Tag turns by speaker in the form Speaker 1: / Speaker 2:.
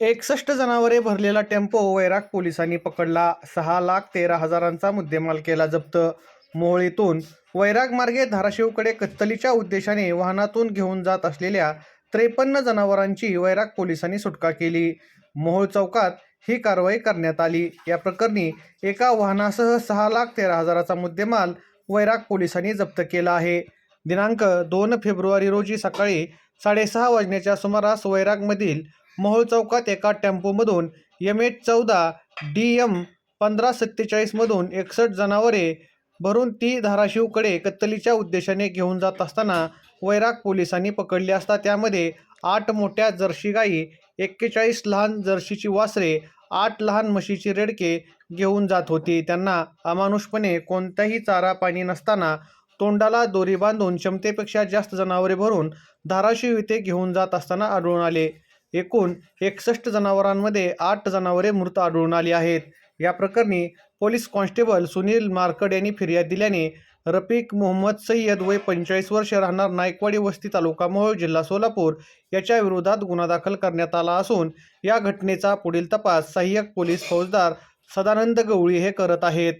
Speaker 1: एकसष्ट जनावरे भरलेला टेम्पो वैराग पोलिसांनी पकडला. सहा लाख तेरा हजारांचा मुद्देमाल केला जप्त. मोहळीतून वैराग मार्गे धाराशिवकडे कत्तलीच्या उद्देशाने वाहनातून घेऊन जात असलेल्या त्रेपन्न जनावरांची वैराग पोलिसांनी सुटका केली. मोहोळ चौकात ही कारवाई करण्यात आली. या प्रकरणी एका वाहनासह सहा लाख तेरा हजाराचा मुद्देमाल वैराग पोलिसांनी जप्त केला आहे. दिनांक दोन फेब्रुवारी रोजी सकाळी साडेसहा वाजण्याच्या सुमारास वैरागमधील मोहोळ चौकात एका टेम्पोमधून एम एच चौदा डी एम पंधरा सत्तेचाळीसमधून एकसष्ट जनावरे भरून ती धाराशिवकडे कत्तलीच्या उद्देशाने घेऊन जात असताना वैराग पोलिसांनी पकडली असता त्यामध्ये आठ मोठ्या जर्सी गाई एक्केचाळीस लहान जर्सीची वासरे आठ लहान म्हशीची रेडके घेऊन जात होती. त्यांना अमानुषपणे कोणताही चारा पाणी नसताना तोंडाला दोरी बांधून क्षमतेपेक्षा जास्त जनावरे भरून धाराशिव इथे घेऊन जात असताना आढळून आले. एकूण एकसष्ट जनावरांमध्ये आठ जनावरे मृत आढळून आली आहेत. या प्रकरणी पोलीस कॉन्स्टेबल सुनील मार्कड यांनी फिर्याद दिल्याने रफिक मोहम्मद सय्यद वय पंचेचाळीस वर्ष राहणार नायकवाडी वस्ती तालुका मोहोळ जिल्हा सोलापूर याच्या विरोधात गुन्हा दाखल करण्यात आला असून या घटनेचा पुढील तपास सहाय्यक पोलीस फौजदार सदानंद गवळी हे करत आहेत.